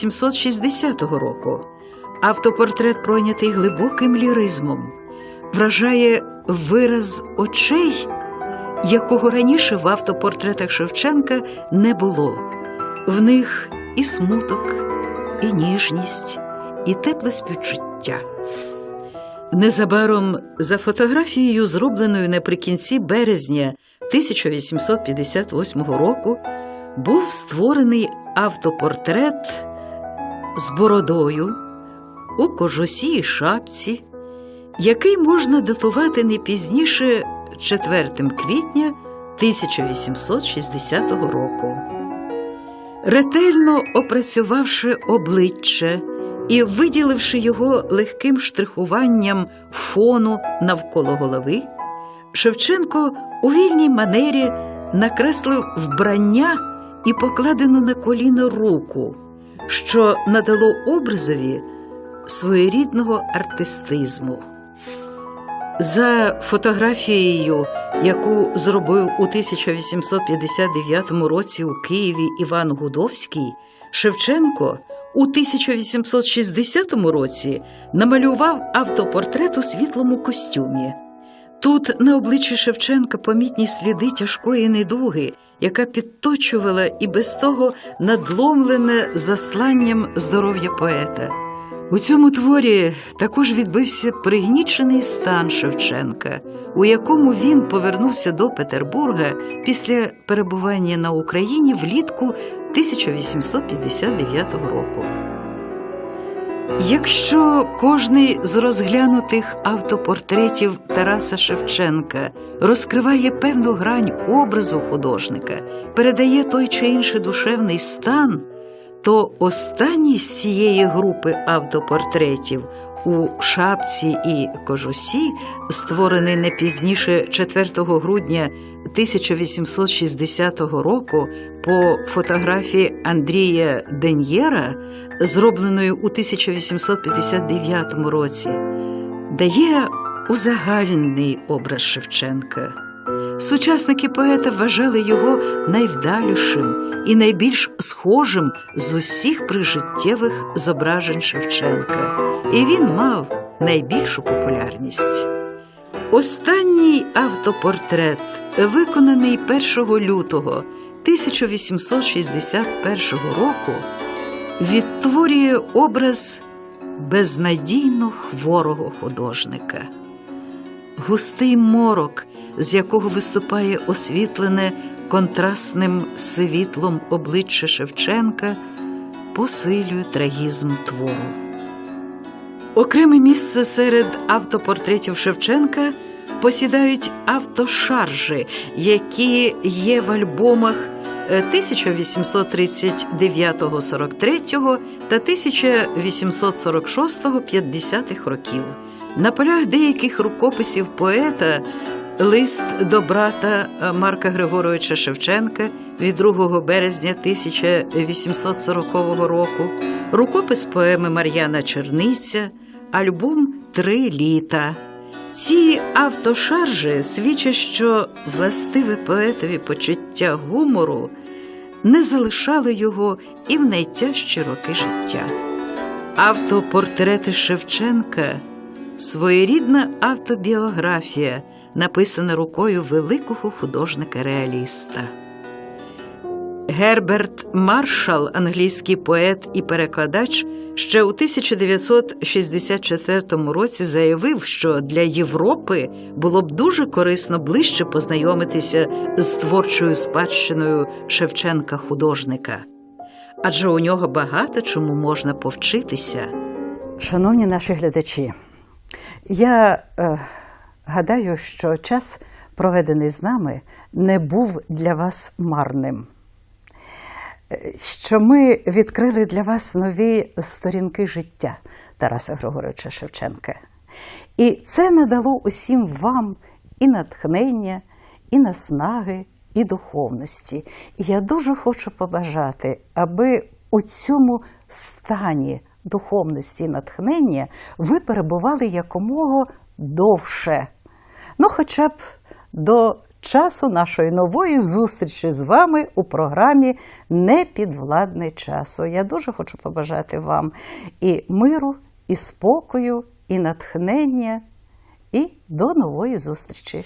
1760 року. Автопортрет пройнятий глибоким ліризмом, вражає вираз очей, якого раніше в автопортретах Шевченка не було. В них і смуток, і ніжність, і тепле співчуття. Незабаром за фотографією, зробленою наприкінці березня 1858 року, був створений автопортрет з бородою у кожусі і шапці, який можна датувати не пізніше 4 квітня 1860 року. Ретельно опрацювавши обличчя і виділивши його легким штрихуванням фону навколо голови, Шевченко у вільній манері накреслив вбрання і покладену на коліно руку, що надало образові своєрідного артистизму. За фотографією, яку зробив у 1859 році у Києві Іван Гудовський, Шевченко у 1860 році намалював автопортрет у світлому костюмі. Тут на обличчі Шевченка помітні сліди тяжкої недуги, яка підточувала і без того надломлене засланням здоров'я поета. У цьому творі також відбився пригнічений стан Шевченка, у якому він повернувся до Петербурга після перебування на Україні влітку 1859 року. Якщо кожний з розглянутих автопортретів Тараса Шевченка розкриває певну грань образу художника, передає той чи інший душевний стан, то останній з цієї групи автопортретів у шапці і кожусі, створений не пізніше 4 грудня 1860 року по фотографії Андрія Ден'єра, зробленої у 1859 році, дає узагальнений образ Шевченка. Сучасники поета вважали його найвдалішим і найбільш схожим з усіх прижиттєвих зображень Шевченка, і він мав найбільшу популярність. Останній автопортрет, виконаний 1 лютого 1861 року, відтворює образ безнадійно хворого художника. Густий морок, з якого виступає освітлене контрастним світлом обличчя Шевченка, посилює трагізм твору. Окреме місце серед автопортретів Шевченка посідають автошаржі, які є в альбомах 1839-43 та 1846-50 років. На полях деяких рукописів поета лист до брата Марка Григоровича Шевченка від 2 березня 1840 року, рукопис поеми Мар'яна Черниця, альбом Три літа. Ці автошаржі свідчать, що властиве поетові почуття гумору не залишало його і в найтяжчі роки життя. Автопортрети Шевченка своєрідна автобіографія, написана рукою великого художника-реаліста. Герберт Маршал, англійський поет і перекладач, ще у 1964 році заявив, що для Європи було б дуже корисно ближче познайомитися з творчою спадщиною Шевченка художника, адже у нього багато чому можна повчитися. Шановні наші глядачі, я е, гадаю, що час, проведений з нами, не був для вас марним. Е, Що ми відкрили для вас нові сторінки життя Тараса Григоровича Шевченка. І це надало усім вам і натхнення, і наснаги, і духовності. І я дуже хочу побажати, аби у цьому стані духовності і натхнення ви перебували якомога довше, ну хоча б до часу нашої нової зустрічі з вами у програмі Непідвладний часу. Я дуже хочу побажати вам і миру, і спокою, і натхнення, і до нової зустрічі.